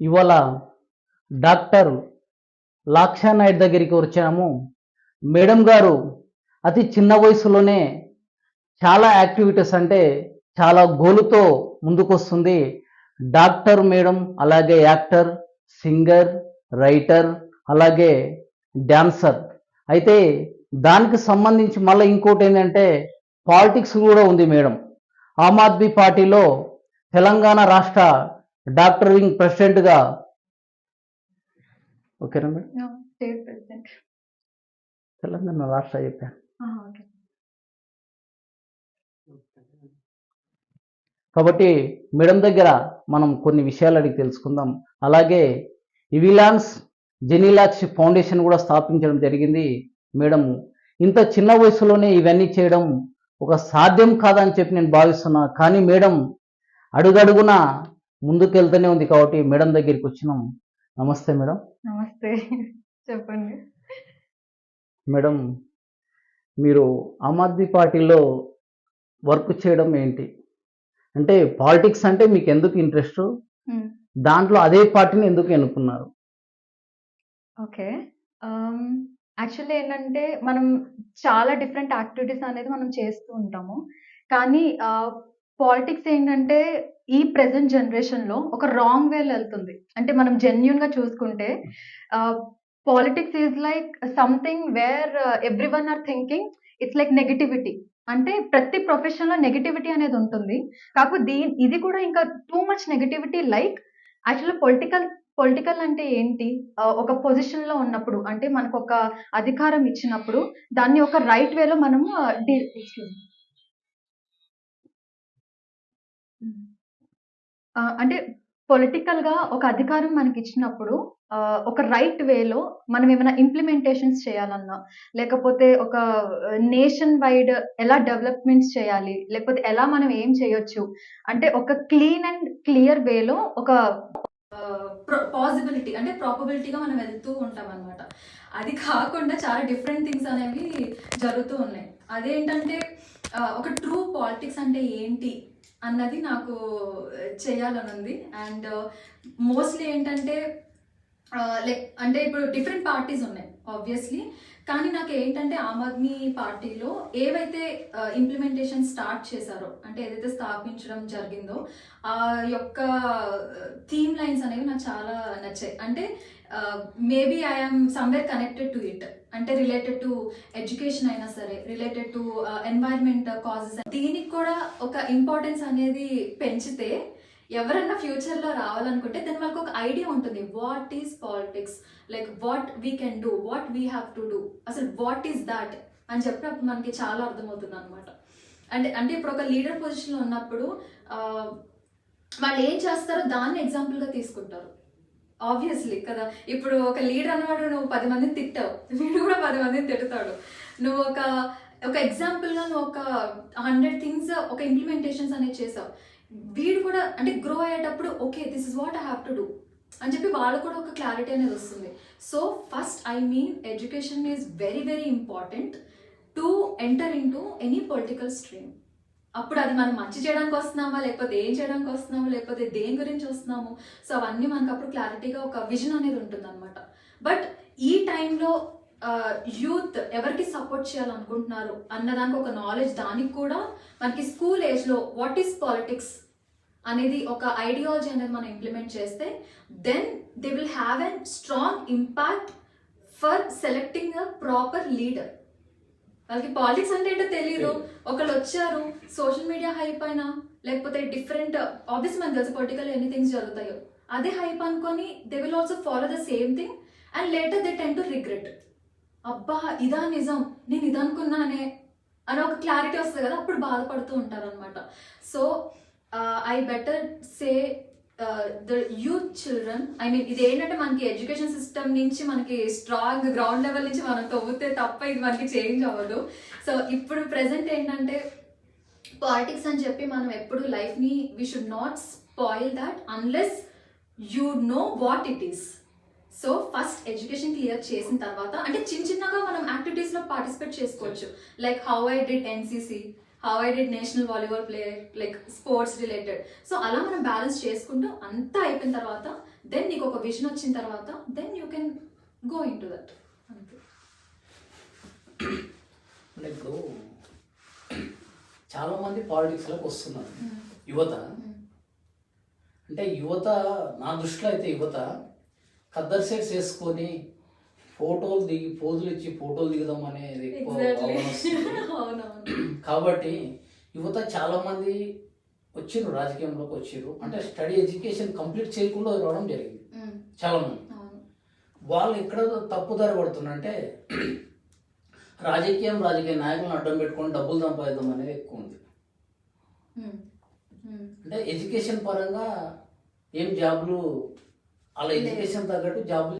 ఇవాళ డాక్టర్ లాక్షా నాయుడు దగ్గరికి వచ్చాము. మేడం గారు అతి చిన్న వయసులోనే చాలా యాక్టివిటీస్ అంటే చాలా గోలుతో ముందుకొస్తుంది. డాక్టర్ మేడం అలాగే యాక్టర్ సింగర్ రైటర్ అలాగే డ్యాన్సర్ అయితే దానికి సంబంధించి మళ్ళీ ఇంకోటి ఏంటంటే పాలిటిక్స్ కూడా ఉంది మేడం. ఆమ్ ఆద్మీ పార్టీలో తెలంగాణ రాష్ట్ర డాక్టర్ వింగ్ ప్రెసిడెంట్గా. ఓకేనా మేడం? తెలంగాణ రాష్ట్ర చెప్పాను కాబట్టి మేడం దగ్గర మనం కొన్ని విషయాలు అడిగి తెలుసుకుందాం. అలాగే ఇవిలాన్స్ జెనిలాక్స్ ఫౌండేషన్ కూడా స్థాపించడం జరిగింది మేడం. ఇంత చిన్న వయసులోనే ఇవన్నీ చేయడం ఒక సాధ్యం కాదని చెప్పి నేను భావిస్తున్నా. కానీ మేడం అడుగడుగున ముందుకెళ్తూనే ఉంది కాబట్టి మేడం దగ్గరికి వచ్చినాం. నమస్తే మేడం. నమస్తే. చెప్పండి. మేడం మీరు ఆమ్ ఆద్మీ పార్టీలో వర్క్ చేయడం ఏంటి? అంటే పాలిటిక్స్ అంటే మీకు ఎందుకు ఇంట్రెస్ట్? దాంట్లో అదే పార్టీని ఎందుకు ఎన్నుకున్నారు? ఓకే. యాక్చువల్లీ ఏంటంటే మనం చాలా డిఫరెంట్ యాక్టివిటీస్ అనేది మనం చేస్తూ ఉంటాము. కానీ పాలిటిక్స్ ఏంటంటే ఈ ప్రెసెంట్ జనరేషన్లో ఒక రాంగ్ వేలో వెళ్తుంది. అంటే మనం జెన్యున్గా చూసుకుంటే politics is like something where everyone are thinking it's like negativity. అంటే ప్రతి ప్రొఫెషన్లో నెగిటివిటీ అనేది ఉంటుంది. కాకపోతే దీ ఇది కూడా ఇంకా too much negativity like actual political political అంటే ఏంటి? ఒక పొజిషన్లో ఉన్నప్పుడు అంటే మనకు ఒక అధికారం ఇచ్చినప్పుడు దాన్ని ఒక రైట్ వేలో మనము ఆ, ఆ, అంటే పొలిటికల్గా ఒక అధికారం మనకి ఇచ్చినప్పుడు ఒక రైట్ వేలో మనం ఏమైనా ఇంప్లిమెంటేషన్స్ చేయాలన్నా లేకపోతే ఒక నేషన్ వైడ్ ఎలా డెవలప్మెంట్స్ చేయాలి లేకపోతే ఎలా మనం ఏం చేయొచ్చు అంటే ఒక క్లీన్ అండ్ క్లియర్ వేలో ఒక పాసిబిలిటీ అంటే ప్రాబబిలిటీగా మనం వెళ్తూ ఉంటాం అనమాట అది కాకుండా చాలా డిఫరెంట్ థింగ్స్ అనేవి జరుగుతూ ఉన్నాయి. అదేంటంటే ఒక ట్రూ పాలిటిక్స్ అంటే ఏంటి అన్నది నాకు చేయాలని ఉంది అండ్ మోస్ట్లీ ఏంటంటే లైక్ అంటే ఇప్పుడు డిఫరెంట్ పార్టీస్ ఉన్నాయి ఆబ్వియస్లీ కానీ నాకు ఏంటంటే ఆమ్ ఆద్మీ పార్టీలో ఏవైతే ఇంప్లిమెంటేషన్ స్టార్ట్ చేశారో అంటే ఏదైతే స్థాపించడం జరిగిందో ఆ యొక్క థీమ్ లైన్స్ అనేవి నాకు చాలా నచ్చాయి. అంటే maybe I'm somewhere connected to it అంటే రిలేటెడ్ టు ఎడ్యుకేషన్ అయినా సరే రిలేటెడ్ టు ఎన్వైర్న్మెంట్ కాజెస్ దీనికి కూడా ఒక ఇంపార్టెన్స్ అనేది పెంచితే ఎవరన్నా ఫ్యూచర్లో రావాలనుకుంటే దాని వాళ్ళకి ఒక ఐడియా ఉంటుంది. What is politics like what we can do what we have to do అసలు వాట్ ఈస్ దాట్ అని చెప్పినప్పుడు మనకి చాలా అర్థమవుతుంది అనమాట అంటే అంటే ఇప్పుడు ఒక లీడర్ పొజిషన్లో ఉన్నప్పుడు uh, వాళ్ళు ఏం చేస్తారో దాన్ని ఎగ్జాంపుల్గా తీసుకుంటారు. ఆబ్వియస్లీ కదా. ఇప్పుడు ఒక లీడర్ అన్నవాడు నువ్వు పది మందిని తిట్టావు. వీడు కూడా పది మందిని తిడతాడు. నువ్వు ఒక ఒక ఎగ్జాంపుల్గా నువ్వు ఒక హండ్రెడ్ థింగ్స్ ఒక ఇంప్లిమెంటేషన్స్ అనేది చేసావు. వీడు కూడా అంటే గ్రో అయ్యేటప్పుడు okay this is what I have to do అని చెప్పి వాళ్ళు కూడా ఒక క్లారిటీ అనేది వస్తుంది. So first I mean education is very very important to enter in to any political stream అప్పుడు అది మనం మంచి చేయడానికి వస్తున్నామా? లేకపోతే ఏం చేయడానికి వస్తున్నాము? లేకపోతే దేని గురించి వస్తున్నాము? సో అవన్నీ మనకు అప్పుడు క్లారిటీగా ఒక విజన్ అనేది ఉంటుంది అనమాట బట్ ఈ టైంలో యూత్ ఎవరికి సపోర్ట్ చేయాలనుకుంటున్నారు అన్నదానికి ఒక నాలెడ్జ్ దానికి కూడా మనకి స్కూల్ ఏజ్లో వాట్ ఈస్ పాలిటిక్స్ అనేది ఒక ఐడియాలజీ అనేది మనం ఇంప్లిమెంట్ చేస్తే then they will have an strong impact for selecting a proper leader వాళ్ళకి పాలిటిక్స్ అంటే ఏంటో తెలియదు ఒకళ్ళు వచ్చారు సోషల్ మీడియా హైప్ అయినా లేకపోతే డిఫరెంట్ ఆబ్వియస్ మనకు తెలుసు పొలిటికల్ ఎన్ని థింగ్స్ జరుగుతాయో. అదే హైప్ అనుకొని they will also follow the same thing and later they tend to regret అబ్బా ఇదా నిజం నేను ఇది అనుకున్నానే అని ఒక క్లారిటీ వస్తుంది కదా అప్పుడు బాధపడుతూ ఉంటారు అనమాట so I better say the youth children I mean ఇది ఏంటంటే మనకి ఎడ్యుకేషన్ సిస్టమ్ నుంచి మనకి స్ట్రాంగ్ గ్రౌండ్ లెవెల్ నుంచి మనం తవ్వుతే తప్ప ఇది మనకి చేంజ్ అవ్వదు. సో ఇప్పుడు ప్రెసెంట్ ఏంటంటే పాలిటిక్స్ అని చెప్పి మనం ఎప్పుడు లైఫ్ని we should not spoil that unless you know what it is so first education clear చేసిన తర్వాత అంటే చిన్న చిన్నగా మనం యాక్టివిటీస్లో పార్టిసిపేట్ చేసుకోవచ్చు. Like how I did NCC how I did national volleyball play like sports related so అలా మనం బ్యాలెన్స్ చేసుకుంటూ అంతా అయిపోయిన తర్వాత దెన్ నీకు ఒక విజన్ వచ్చిన తర్వాత then you can go in to that అంతే ఇప్పుడు చాలా మంది పాలిటిక్స్లోకి వస్తున్నారు. యువత. అంటే యువత నా దృష్టిలో అయితే యువత ఖద్దర్ సెట్స్ వేసుకొని ఫోటోలు దిగి పోజులు ఇచ్చి ఫోటోలు దిగుదాం అనేది ఎక్కువ కాబట్టి యువత చాలా మంది వచ్చిర్రు రాజకీయంలోకి వచ్చిర్రు. అంటే స్టడీ ఎడ్యుకేషన్ కంప్లీట్ చేయకుండా రావడం జరిగింది. Mm. చాలా మంది వాళ్ళు ఎక్కడ తప్పుదారి పడుతున్నారంటే రాజకీయం రాజకీయ నాయకులను అడ్డం పెట్టుకొని డబ్బులు సంపాదిద్దాం అనేది ఎక్కువ ఉంది. Mm. Mm. అంటే ఎడ్యుకేషన్ పరంగా ఏం జాబ్లు వాళ్ళ ఎడ్యుకేషన్ తగ్గట్టు జాబ్లు